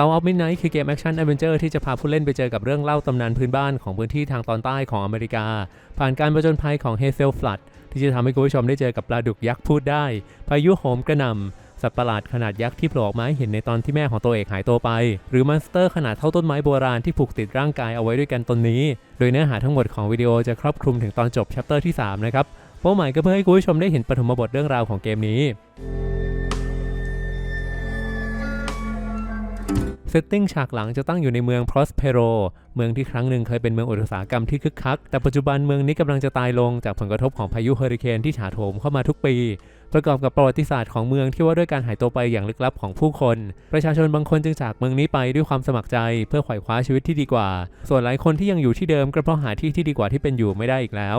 Sound of Midnight คือเกมแอคชั่นแอดเวนเจอร์ที่จะพาผู้เล่นไปเจอกับเรื่องเล่าตำนานพื้นบ้านของพื้นที่ทางตอนใต้ของอเมริกา ผ่านการประจนภัยของ Hazel Flood ที่จะทำให้คุณผู้ชมได้เจอกับปลาดุกยักษ์พูดได้ พายุโหมกระหน่ำสัตว์ประหลาดขนาดยักษ์ที่โผล่ออกมาให้เห็นในตอนที่แม่ของตัวเอกหายตัวไป หรือมอนสเตอร์ขนาดเท่าต้นไม้โบราณที่ผูกติดร่างกายเอาไว้ด้วยกันตนนี้ โดยเนื้อหาทั้งหมดของวิดีโอจะครอบคลุมถึงตอนจบชัปเตอร์ที่3นะครับเป้าหมายก็เพื่อให้คุณผู้ชมได้เห็นปฐมบทเรื่องราวของเกมนี้ เซตติ้งฉากหลังจะตั้งอยู่ในเมือง Prospero เมืองที่ครั้งหนึ่งเคยเป็นเมืองอุตสาหกรรมที่คึกคัก แต่ปัจจุบันเมืองนี้กำลังจะตายลงจากผลกระทบของพายุเฮอริเคนที่ถาโถมเข้ามาทุกปี ประกอบกับประวัติศาสตร์ของเมืองที่ว่าด้วยการหายตัวไปอย่างลึกลับของผู้คน ประชาชนบางคนจึงจากเมืองนี้ไปด้วยความสมัครใจ เพื่อไขว่คว้าชีวิตที่ดีกว่า ส่วนหลายคนที่ยังอยู่ที่เดิมก็เพราะหาที่ที่ดีกว่าที่เป็นอยู่ไม่ได้อีกแล้ว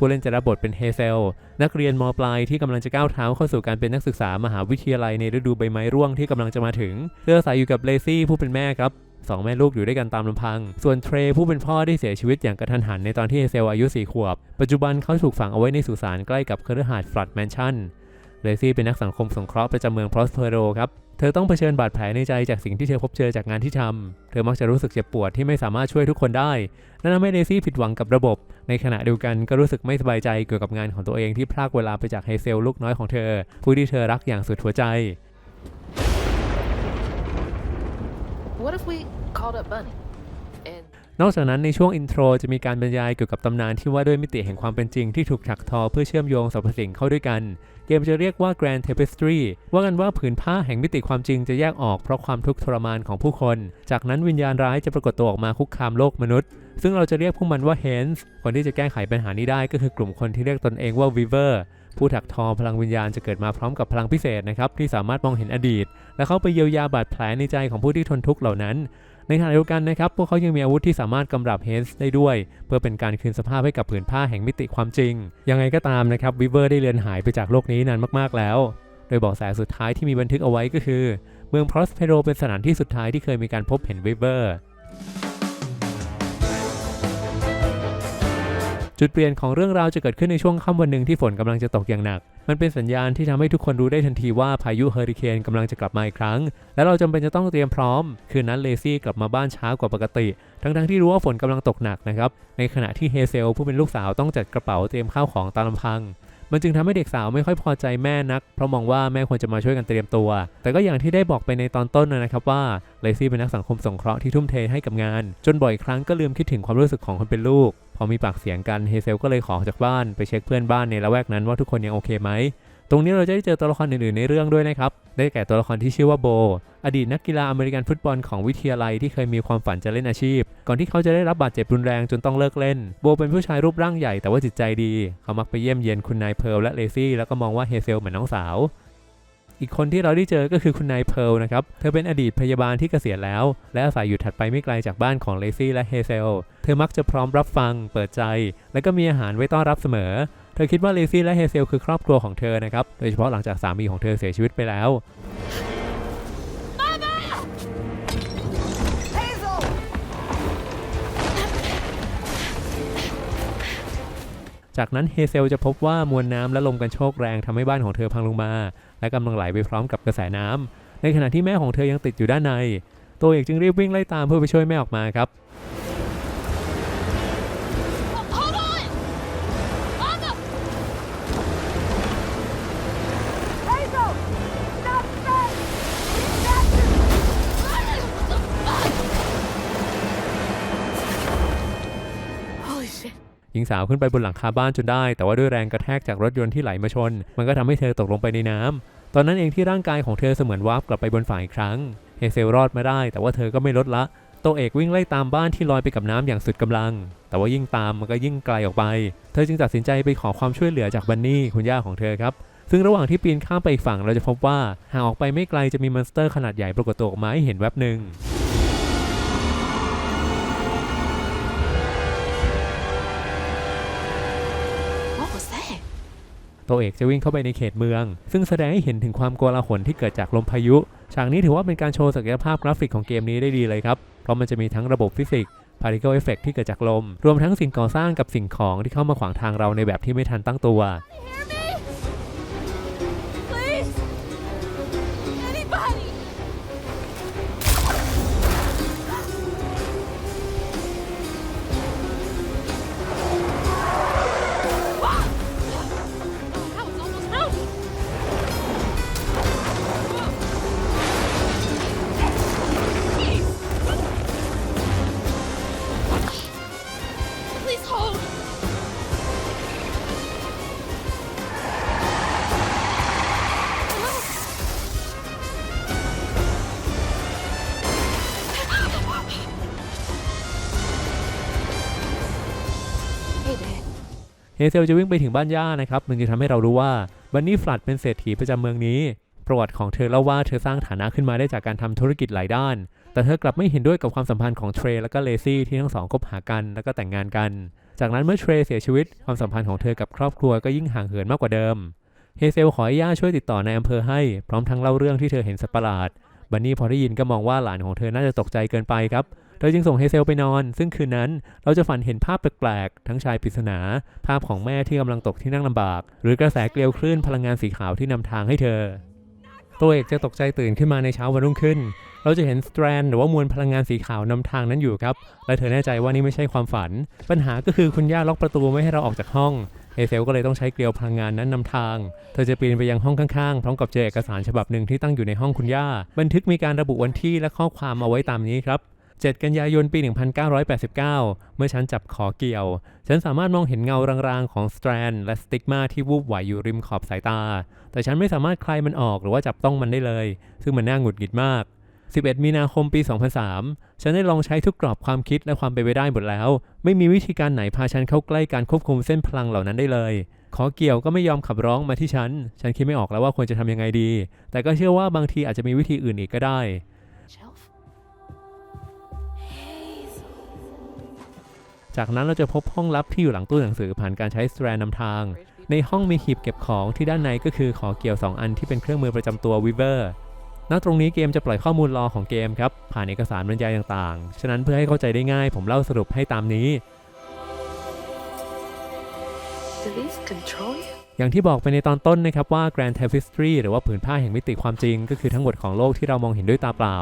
ผู้เล่นจะรับบทเป็นเฮเซล นักเรียนมปลายที่กำลังจะก้าวเท้าเข้าสู่การเป็นนักศึกษามหาวิทยาลัยในฤดูใบไม้ร่วงที่กำลังจะมาถึงเพื่ออาศัยอยู่กับเลซี่ผู้เป็นแม่ครับสองแม่ลูกอยู่ด้วยกันตามลำพัง ส่วนเทรผู้เป็นพ่อได้เสียชีวิตอย่างกระทันหันในตอนที่เฮเซลอายุสี่ขวบ ปัจจุบันเขาถูกฝังเอาไว้ในสุสานใกล้กับคฤหาสน์ฟลัดแมนชั่น เลซี่เป็นนักสังคมสงเคราะห์ประจำเมืองพรอสเพโรครับ เธอต้องเผชิญบาดแผลในใจจากสิ่งที่เธอพบเจอจากงานที่ทำเธอมักจะรู้สึกเจ็บปวดที่ไม่สามารถช่วยทุกคนได้ นั่นทำให้เลซี่ผิดหวังกับระบบ ในขณะเดียวกันก็รู้สึกไม่สบายใจเกี่ยวกับงานของตัวเองที่พลากเวลาไปจากเฮเซลลูกน้อยของเธอ ผู้ที่เธอรักอย่างสุดหัวใจ What if we called up Bunny? And นอกจากนั้นในช่วงอินโทรจะมีการบรรยายเกี่ยวกับตำนานที่ว่าด้วยมิติแห่งความเป็นจริงที่ถูกถักทอเพื่อเชื่อมโยงสรรพสิ่งเข้าด้วยกัน เกมจะเรียกว่า Grand Tapestry ว่ากันว่าผืนผ้าแห่งมิติความจริงจะแยกออกเพราะความทุกข์ทรมานของผู้คน จากนั้นวิญญาณร้ายจะปรากฏตัวออกมาคุกคามโลกมนุษย์ ซึ่งเราจะเรียกพวกมันว่า Hens คนที่จะแก้ไขปัญหานี้ได้ก็คือกลุ่มคนที่เรียกตนเองว่า Weaver ผู้ถักทอพลังวิญญาณจะเกิดมาพร้อมกับพลังพิเศษนะครับที่สามารถมองเห็นอดีต และเข้าไปเยียวยาบาดแผลในใจของผู้ที่ทนทุกข์เหล่านั้น ในขณะเดียวกันนะครับพวกเขายังมีอาวุธที่สามารถกำราบเฮนส์ได้ด้วย เพื่อเป็นการคืนสภาพให้กับผืนผ้าแห่งมิติความจริง ยังไงก็ตามนะครับวิเวอร์ได้เลือนหายไปจากโลกนี้นานมากๆแล้ว โดยบอกแสสุดท้ายที่มีบันทึกเอาไว้ก็คือ เมืองพรอสเพโรเป็นสถานที่สุดท้ายที่เคยมีการพบเห็นวิเวอร์จุดเปลี่ยนของเรื่องราวจะเกิดขึ้นในช่วงค่ำวันหนึ่งที่ฝนกำลังจะตกอย่างหนัก มันเป็นสัญญาณที่ทำให้ทุกคนรู้ได้ทันทีว่าพายุเฮอริเคนกำลังจะกลับมาอีกครั้ง และเราจำเป็นจะต้องเตรียมพร้อม คืนนั้นเลซี่กลับมาบ้านช้ากว่าปกติ ทั้งๆที่รู้ว่าฝนกำลังตกหนักนะครับ ในขณะที่เฮเซลผู้เป็นลูกสาวต้องจัดกระเป๋าเตรียมข้าวของตามลำพัง มันจึงทำให้เด็กสาวไม่ค่อยพอใจแม่นัก เพราะมองว่าแม่ควรจะมาช่วยกันเตรียมตัว แต่ก็อย่างที่ได้บอกไปในตอนต้นนะครับว่าเลซี่เป็นนักสังคมสงเคราะห์ที่ทุ่มเทให้กับงาน จนบ่อยครั้งก็ลืมคิดถึงความรู้สึกของคนเป็นลูก พอมีปากเสียงกันเฮเซลก็เลยขอจากบ้านไปเช็คเพื่อนบ้านในละแวกนั้นว่าทุกคนยังโอเคไหม ตรงนี้เราจะได้เจอตัวละครอื่นๆในเรื่องด้วยนะครับ ได้แก่ตัวละครที่ชื่อว่าโบ อดีตนักกีฬาอเมริกันฟุตบอลของวิทยาลัยที่เคยมีความฝันจะเล่นอาชีพ ก่อนที่เขาจะได้รับบาดเจ็บรุนแรงจนต้องเลิกเล่น โบเป็นผู้ชายรูปร่างใหญ่แต่ว่าจิตใจดี เขามักไปเยี่ยมเยียนคุณนายเพิร์ลและเลซี่แล้วก็มองว่าเฮเซลเหมือนน้องสาว อีกคนที่เราได้เจอก็คือคุณนายเพิร์ลนะครับ เธอเป็นอดีตพยาบาลที่เกษียณแล้ว และอาศัยอยู่ถัดไปไม่ไกลจากบ้านของเลซี่และเฮเซล เธอมักจะพร้อมรับฟัง เปิดใจ และก็มีอาหารไว้ต้อนรับเสมอ ธอคิดว่าเลซี่และเฮเซลคือครอบครัวของเธอนะครับ โดยเฉพาะหลังจากสามีของเธอเสียชีวิตไปแล้ว จากนั้นเฮเซลจะพบว่ามวลน้ำและลมกันโชกแรงทำให้บ้านของเธอพังลงมา และกำลังไหลไปพร้อมกับกระแสน้ำ ในขณะที่แม่ของเธอยังติดอยู่ด้านใน ตัวเอกจึงรีบวิ่งไล่ตามเพื่อไปช่วยแม่ออกมาครับ หญิงสาวขึ้นไปบนหลังคาบ้านจนได้ แต่ว่าด้วยแรงกระแทกจากรถยนต์ที่ไหลมาชน มันก็ทำให้เธอตกลงไปในน้ำตอนนั้นเองที่ร่างกายของเธอเสมือนวาร์ปกลับไปบนฝั่งอีกครั้งเฮเซลรอดมาได้ แต่ว่าเธอก็ไม่ลดละโตเอกวิ่งไล่ตามบ้านที่ลอยไปกับน้ำอย่างสุดกำลัง แต่ว่ายิ่งตามมันก็ยิ่งไกลออกไป เธอจึงตัดสินใจไปขอความช่วยเหลือจากบันนี่คุณย่าของเธอครับ ซึ่งระหว่างที่ปีนข้ามไปอีกฝั่งเราจะพบว่าห่างออกไปไม่ไกลจะมีมอนสเตอร์ขนาดใหญ่ปรากฏตัวออกมาให้เห็นแวบหนึ่ง ตัวเอกจะวิ่งเข้าไปในเขตเมือง ซึ่งแสดงให้เห็นถึงความโกลาหลที่เกิดจากลมพายุ ฉากนี้ถือว่าเป็นการโชว์ศักยภาพกราฟิกของเกมนี้ได้ดีเลยครับ เพราะมันจะมีทั้งระบบฟิสิกส์ particle effect ที่เกิดจากลม รวมทั้งสิ่งก่อสร้างกับสิ่งของที่เข้ามาขวางทางเราในแบบที่ไม่ทันตั้งตัว เฮเซลจะวิ่งไปถึงบ้านย่านะครับมันจะทำให้เรารู้ว่าบันนี่ฟลัดเป็นเศรษฐีประจำเมืองนี้ ประวัติของเธอเล่าว่าเธอสร้างฐานะขึ้นมาได้จากการทำธุรกิจหลายด้าน แต่เธอกลับไม่เห็นด้วยกับความสัมพันธ์ของเทรและก็เลซี่ที่ทั้งสองคบหากันแล้วก็แต่งงานกัน จากนั้นเมื่อเทรเสียชีวิต ความสัมพันธ์ของเธอกับครอบครัวก็ยิ่งห่างเหินมากกว่าเดิมเฮเซลขอให้ย่าช่วยติดต่อในอำเภอให้ พร้อมทั้งเล่าเรื่องที่เธอเห็นสัตว์ประหลาดบันนี่พอได้ยินก็มองว่าหลานของเธอน่าจะตกใจเกินไปครับ เธอจึงส่งเฮเซลไปนอน ซึ่งคืนนั้นเราจะฝันเห็นภาพแปลกๆ ทั้งชายปริศนา ภาพของแม่ที่กำลังตกที่นั่งลำบาก หรือกระแสเกลียวคลื่นพลังงานสีขาวที่นำทางให้เธอ ตัวเอกจะตกใจตื่นขึ้นมาในเช้าวันรุ่งขึ้น เราจะเห็นสแตรนหรือว่ามวลพลังงานสีขาวนำทางนั้นอยู่ครับ และเธอแน่ใจว่านี่ไม่ใช่ความฝัน ปัญหาก็คือคุณย่าล็อกประตูไม่ให้เราออกจากห้องเฮเซลก็เลยต้องใช้เกลียวพลังงานนั้นนำทาง เธอจะปีนไปยังห้องข้างๆ พร้อมกับเจอเอกสารฉบับหนึ่งที่ตั้งอยู่ในห้องคุณย่า บันทึกมีการระบุวันที่และข้อความเอาไว้ตามนี้ครับ 7 กันยายนปี 1989 เมื่อฉันจับขอเกี่ยว ฉันสามารถมองเห็นเงารางๆของสแตรนและสติกมาที่วูบไหวอยู่ริมขอบสายตา แต่ฉันไม่สามารถคลายมันออกหรือว่าจับต้องมันได้เลย ซึ่งมันน่าหงุดหงิดมาก 11 มีนาคมปี 2003 ฉันได้ลองใช้ทุกกรอบความคิดและความเป็นไปได้หมดแล้ว ไม่มีวิธีการไหนพาฉันเข้าใกล้การควบคุมเส้นพลังเหล่านั้นได้เลยขอเกี่ยวก็ไม่ยอมขับร้องมาที่ฉัน ฉันคิดไม่ออกแล้วว่าควรจะทำยังไงดี แต่ก็เชื่อว่าบางทีอาจจะมีวิธีอื่นอีกก็ได้ จากนั้นเราจะพบห้องลับที่อยู่หลังตู้หนังสือผ่านการใช้สแตรนนำทาง ในห้องมีหีบเก็บของที่ด้านในก็คือขอเกี่ยว 2 อันที่เป็นเครื่องมือประจำตัว Weaver ณตรงนี้เกมจะปล่อยข้อมูลรอของเกมครับ ผ่านเอกสารบรรยายต่างๆ ฉะนั้นเพื่อให้เข้าใจได้ง่าย ผมเล่าสรุปให้ตามนี้ อย่างที่บอกไปในตอนต้นนะครับว่า Grand Tapestry หรือว่าผืนผ้าแห่งมิติความจริง ก็คือทั้งหมดของโลกที่เรามองเห็นด้วยตาเปล่า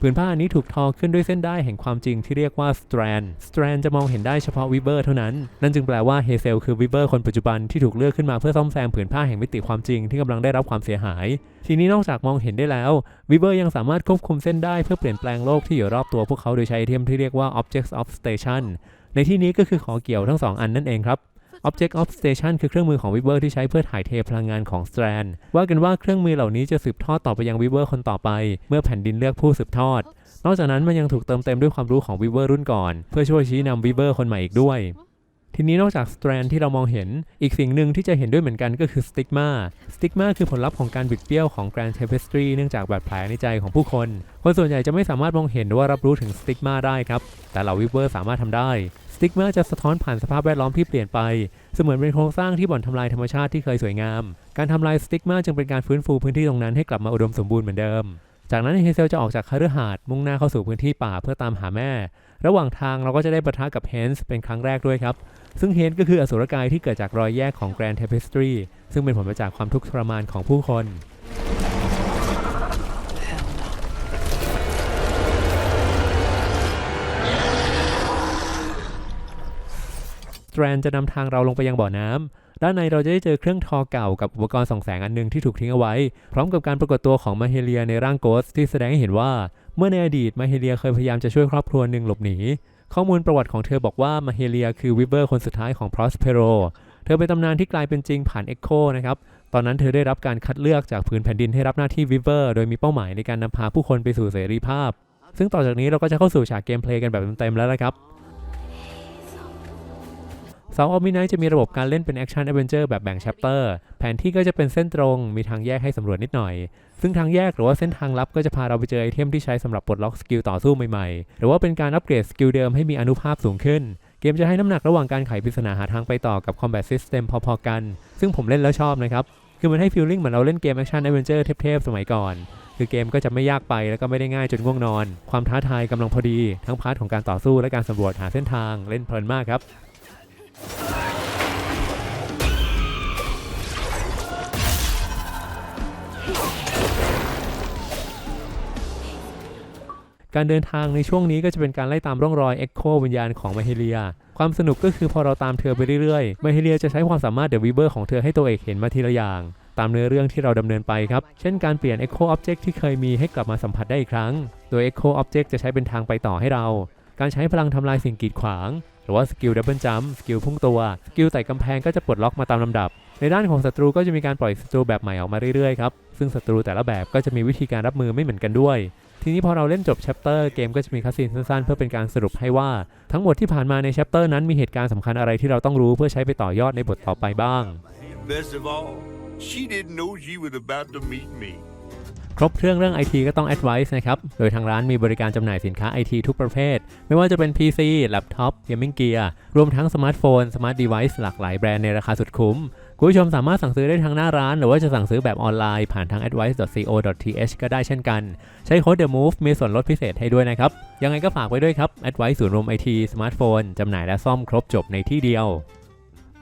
ผืนผ้าอันนี้ถูกทอขึ้นด้วยเส้นได้แห่งความจริงที่เรียกว่า Strand Strand จะมองเห็นได้เฉพาะ Weaver เท่านั้น นั่นจึงแปลว่า Hazel คือ Weaver คนปัจจุบันที่ถูกเลือกขึ้นมาเพื่อซ่อมแซมผืนผ้าแห่งมิติความจริงที่กำลังได้รับความเสียหาย ทีนี้นอกจากมองเห็นได้แล้ว Weaver ยังสามารถควบคุมเส้นได้เพื่อเปลี่ยนแปลงโลกที่อยู่รอบตัวพวกเขาโดยใช้ไอเทมที่เรียกว่า Objects of Station ในที่นี้ก็คือขอเกี่ยวทั้งสองอันนั่นเองครับ Object of Station คือเครื่องมือของวิเวอร์ที่ใช้เพื่อถ่ายเทพลังงานของ Strand ว่ากันว่าเครื่องมือเหล่านี้จะสืบทอดต่อไปยังวิเวอร์คนต่อไป เมื่อแผ่นดินเลือกผู้สืบทอด นอกจากนั้นมันยังถูกเติมเต็มด้วยความรู้ของวิเวอร์รุ่นก่อน เพื่อช่วยชี้นำวิเวอร์คนใหม่อีกด้วย ทีนี้นอกจาก Strand ที่เรามองเห็น อีกสิ่งหนึ่งที่จะเห็นด้วยเหมือนกันก็คือ Stigma Stigma คือผลลัพธ์ของการบิดเบี้ยวของ Grand Tapestry เนื่องจากบาดแผลในใจของผู้คน คนส่วนใหญ่จะไม่สามารถมองเห็นหรือว่ารับรู้ถึง Stigma ได้ครับ แต่เหล่า Weaver สามารถทำได้ Stigma จะสะท้อนผ่านสภาพแวดล้อมที่เปลี่ยนไป เสมือนเป็นโครงสร้างที่บ่อนทำลายธรรมชาติที่เคยสวยงาม การทำลายสติกมาจึงเป็นการฟื้นฟูพื้นที่ตรงนั้นให้กลับมาอุดมสมบูรณ์เหมือนเดิม จากนั้นเฮเซลจะออกจากคฤหาสน์มุ่งหน้าเข้าสู่พื้นที่ป่าเพื่อตามหาแม่ ระหว่างทางเราก็จะได้ประทะกับเฮนส์เป็นครั้งแรกด้วยครับ ซึ่งเฮนส์ก็คืออสุรกายที่เกิดจากรอยแยกของ Grand Tapestry ซึ่งเป็นผลมาจากความทุกข์ทรมานของผู้คนแตรนจะนำทางเราลงไปยังบ่อน้ำ ด้านในเราจะได้เจอเครื่องทอเก่ากับอุปกรณ์ส่องแสงอันหนึงที่ถูกทิ้งเอาไว้ พร้อมกับการปรากฏตัวของมาเฮเลียในร่างโกสที่แสดงให้เห็นว่า เมื่อในอดีตมาเฮเลียเคยพยายามจะช่วยครอบครัวหนึ่งหลบหนี ข้อมูลประวัติของเธอบอกว่ามาเฮเลียคือวิเวอร์คนสุดท้ายของพรอสเพโรเธอเป็นตำนานที่กลายเป็นจริงผ่านเอ็กโคนะครับ ตอนนั้นเธอได้รับการคัดเลือกจากผืนแผ่นดินให้รับหน้าที่วิเวอร์โดยมีเป้าหมายในการนำพาผู้คนไปสู่เสรีภาพ ซึ่งต่อจากนี้เราก็จะเข้าสู่ฉากเกมเพลย์กันแบบเต็มๆแล้วนะครับ s องออมิไนจะมีระบบการเล่นเป็นแอคชั่น a อ v e n เจอร์แบบแบ่งแชปเตอร์แผนที่ก็จะเป็นเส้นตรง มีทางแยกให้สำรวจนิดหน่อย ซึ่งทางแยกหรือว่าเส้นทางลับก็จะพาเราไปเจอไอเทมที่ใช้สำหรับปลดล็อกสกิลต่อสู้ใหม่ๆ หรือว่าเป็นการอัปเกรดสกิลเดิมให้มีอนุภาพสูงขึ้น เกมจะให้น้ำหนักระหว่างการไขปริศนาหาทางไปต่อกับ Combat System พอๆกัน ซึ่งผมเล่นแล้วชอบนะครับคือมันให้ฟีลลิ่งเหมือนเราเล่นเกมแอคชั่น a อ v e n เจอร์เทพๆสมัยก่อนคือเกมก็จะไม่ยากไปแล้วก็ไม่ได้ง่ายจนง่วงนอน ความท้าทายกำลังพอดี ทั้งพาร์ทของการต่อสู้และการสำรวจหาเส้นทางเล่นเพลินมากครับ การเดินทางในช่วงนี้ก็จะเป็นการไล่ตามร่องรอยเอ็กโควิญญาณของมาเฮเลีย ความสนุกก็คือพอเราตามเธอไปเรื่อยๆ มาเฮเลียจะใช้ความสามารถเดอะวีเบอร์ของเธอให้ตัวเอกเห็นมาทีละอย่าง ตามเนื้อเรื่องที่เราดำเนินไปครับ เช่นการเปลี่ยน Echo Object ที่เคยมีให้กลับมาสัมผัสได้อีกครั้ง โดย Echo Object จะใช้เป็นทางไปต่อให้เรา การใช้พลังทำลายสิ่งกีดขวาง หรือว่าสกิลดับเบิลจัมป์สกิลพุ่งตัว สกิลไต่กำแพงก็จะปลดล็อกมาตามลำดับ ในด้านของศัตรูก็จะมีการปล่อยศัตรูแบบใหม่ออกมาเรื่อยๆครับ ซึ่งศัตรูแต่ละแบบก็จะมีวิธีการรับมือไม่เหมือนกันด้วยททีนี้พอเราเล่นจบแชปเตอร์เกมก็จะมีคัสซีนสั้นๆ เพื่อเป็นการสรุปให้ว่า ทั้งหมดที่ผ่านมาในแชปเตอร์นั้นมีเหตุการณ์สำคัญอะไรที่เราต้องรู้เพื่อใช้ไปต่อยอดในบทต่อไปบ้าง Best of all, she didn't know she was about to meet me. ครบเครื่องเรื่อง IT ก็ต้อง Advice นะครับ โดยทางร้านมีบริการจำหน่ายสินค้า IT ทุกประเภท ไม่ว่าจะเป็น PC แล็ปท็อป เกมมิ่งเกียร์ รวมทั้งสมาร์ทโฟน สมาร์ทเดเวิ์หลากหลายแบรนด์ในราคาสุดคุ้ม คุณผู้ชมสามารถสั่งซื้อได้ทางหน้าร้าน หรือว่าจะสั่งซื้อแบบออนไลน์ผ่านทาง advice.co.th ก็ได้เช่นกัน ใช้โค้ด The Move มีส่วนลดพิเศษให้ด้วยนะครับ ยังไงก็ฝากไว้ด้วยครับ Advice ศูนย์รวม IT สมาร์ทโฟนจำหน่ายและซ่อมครบจบในที่เดียว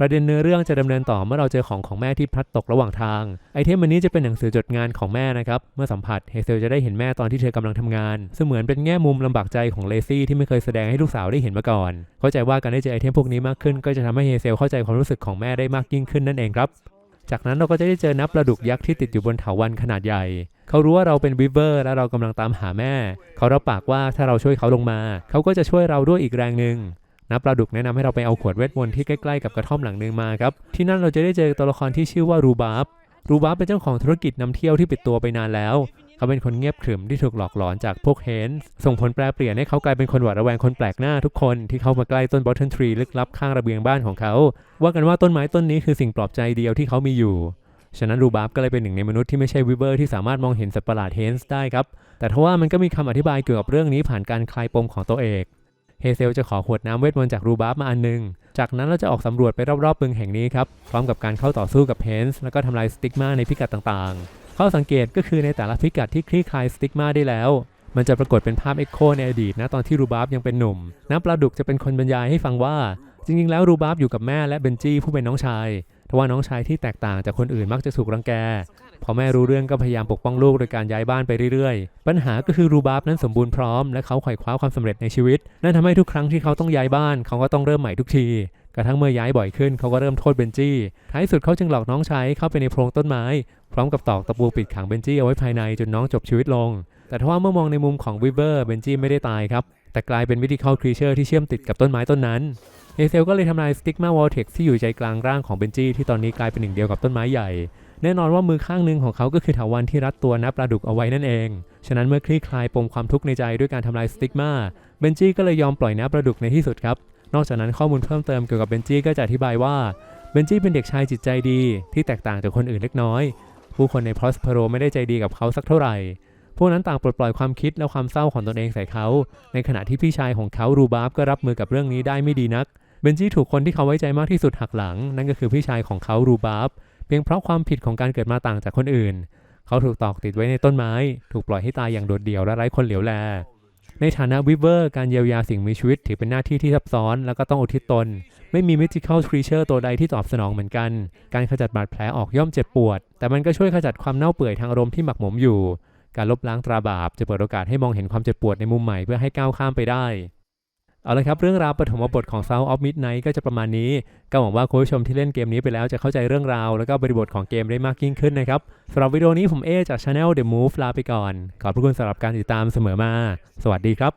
ประเด็นเนื้อเรื่องจะดำเนินต่อเมื่อเราเจอของของแม่ที่พลัดตกระหว่างทาง ไอเทมอันนี้จะเป็นหนังสือจดงานของแม่นะครับ เมื่อสัมผัสเฮเซลจะได้เห็นแม่ตอนที่เธอกำลังทำงานซึ่งเหมือนเป็นแง่มุมลำบากใจของเลซี่ที่ไม่เคยแสดงให้ลูกสาวได้เห็นมาก่อน เข้าใจว่าการได้เจอไอเทมพวกนี้มากขึ้น ก็จะทำให้เฮเซลเข้าใจความรู้สึกของแม่ได้มากยิ่งขึ้นนั่นเองครับจากนั้นเราก็จะได้เจอนับปลาดุกยักษ์ที่ติดอยู่บนเถาวัลย์ขนาดใหญ่ เขารู้ว่าเราเป็นวิเวอร์และเรากำลังตามหาแม่ เขารับปากว่าถ้าเราช่วยเขาลงมา เขาก็จะช่วยเราด้วยอีกแรงหนึ่ง นับปลาดุกแนะนำให้เราไปเอาขวดเวทมนต์ที่ใกล้ๆกับกระท่อมหลังหนึ่งมาครับ ที่นั่นเราจะได้เจอตัวละครที่ชื่อว่ารูบาฟรูบาฟเป็นเจ้าของธุรกิจนำเที่ยวที่ปิดตัวไปนานแล้ว เขาเป็นคนเงียบขรึมที่ถูกหลอกหลอนจากพวกเฮนส์ส่งผลแปรเปลี่ยนให้เขากลายเป็นคนหวาดระแวงคนแปลกหน้าทุกคนที่เข้ามาใกล้ต้นบอทเทิลทรีลึกลับข้างระเบียงบ้านของเขา ว่ากันว่าต้นไม้ต้นนี้คือสิ่งปลอบใจเดียวที่เขามีอยู่ฉะนั้นรูบาฟก็เลยเป็นหนึ่งในมนุษย์ที่ไม่ใช่วิเวอร์ที่สามารถมองเห็นสัตว์ประหลาดเฮนส์ได้ครับแต่ทว่ามันก็มีคำอธิบายเกี่ยวกับเรื่องนี้ผ่านการคลายปมของตัวเอก เฮเซลจะขอขวดน้ำเวทมนต์จากรูบาฟมาอันหนึง จากนั้นเราจะออกสำรวจไปรอบๆเมืองแห่งนี้ครับ พร้อมกับการเข้าต่อสู้กับเพนส์แล้วก็ทำลายสติกมาในพิกัดต่างๆ ข้อสังเกตก็คือในแต่ละพิกัดที่คลี่คลายสติกมาได้แล้ว มันจะปรากฏเป็นภาพเอ็กโคในอดีตนะตอนที่รูบาฟยังเป็นหนุ่มน้ำปลาดุกจะเป็นคนบรรยายให้ฟังว่า จริงๆ แล้วรูบาฟอยู่กับแม่และเบนจี้ผู้เป็นน้องชาย ทว่าน้องชายที่แตกต่างจากคนอื่นมักจะถูกรังแก พอแม่รู้เรื่องก็พยายามปกป้องลูกโดยการย้ายบ้านไปเรื่อยๆ ปัญหาก็คือรูบาฟนั้นสมบูรณ์พร้อมและเขาไขว่คว้าความสำเร็จในชีวิต นั่นทำให้ทุกครั้งที่เขาต้องย้ายบ้าน เขาก็ต้องเริ่มใหม่ทุกที กระทั่งเมื่อย้ายบ่อยขึ้นเขาก็เริ่มโทษเบนจี้ ท้ายสุดเขาจึงหลอกน้องชายเข้าไปในโพรงต้นไม้ พร้อมกับตอกตะปูปิดขังเบนจี้เอาไว้ภายในจนน้องจบชีวิตลง แต่ทว่าเมื่อมองในมุมของวิเวอร์เบนจี้ไม่ได้ตายครับ แต่กลายเป็นวิธีเข้าครีเชอร์ที่เชื่อมติดกับต้นไม้ต้นนั้น เอเซลก็เลยทำลายสติกมาวอลเท็กซ์ที่อยู่ใจกลางร่างของเบนจี้ที่ตอนนี้กลายเป็นหนึ่งเดียวกับต้นไม้ใหญ่ แน่นอนว่ามือข้างหนึ่งของเขาก็คือถาวันที่รัดตัวนับปลาดุกเอาไว้นั่นเอง ฉะนั้นเมื่อคลี่คลายปมความทุกข์ในใจด้วยการทำลายสติกมาเบนจี้ก็เลยยอมปล่อยนับปลาดุกในที่สุดครับ นอกจากนั้นข้อมูลเพิ่มเติมเกี่ยวกับเบนจี้ก็จะอธิบายว่าเบนจี้เป็นเด็กชายจิตใจดี ที่แตกต่างจากคนอื่นเล็กน้อย ผู้คนในพรอสเพโรไม่ได้ใจดีกับเขาสักเท่าไหร่พวกนั้นต่างปลดปล่อยความคิดและความเศร้าของตนเองใส่เขา ในขณะที่พี่ชายของเขารูบาฟก็รับมือกับเรื่องนี้ได้ไม่ดีนัก เบนจี้ถูกคนที่เขาไว้ใจมากที่สุดหักหลัง นั่นก็คือพี่ชายของเขารูบาฟเพียงเพราะความผิดของการเกิดมาต่างจากคนอื่น เขาถูกตอกติดไว้ในต้นไม้ ถูกปล่อยให้ตายอย่างโดดเดี่ยวและไร้คนเหลียวแล ในฐานะวิเวอร์การเยียวยาสิ่งมีชีวิตถือเป็นหน้าที่ที่ซับซ้อน แล้วก็ต้องอุทิศตน ไม่มี mythical creature ตัวใดที่ตอบสนองเหมือนกัน การขจัดบาดแผลออกย่อมเจ็บปวด แต่มันก็ช่วยขจัดความเน่าเปื่อยทางอารมณ์ที่หมักหมมอยู่ การลบล้างตราบาปจะเปิดโอกาสให้มองเห็นความเจ็บปวดในมุมใหม่เพื่อให้ก้าวข้ามไปได้ เอาละครับเรื่องราวปฐมบทของ South of Midnight ก็จะประมาณนี้ ก็หวังว่าคุณผู้ชมที่เล่นเกมนี้ไปแล้วจะเข้าใจเรื่องราว แล้วก็บริบทของเกมได้มากยิ่งขึ้นนะครับสำหรับวิดีโอนี้ผมเอจาก Channel The Move ลาไปก่อน ขอบพระคุณสำหรับการติดตามเสมอมา สวัสดีครับ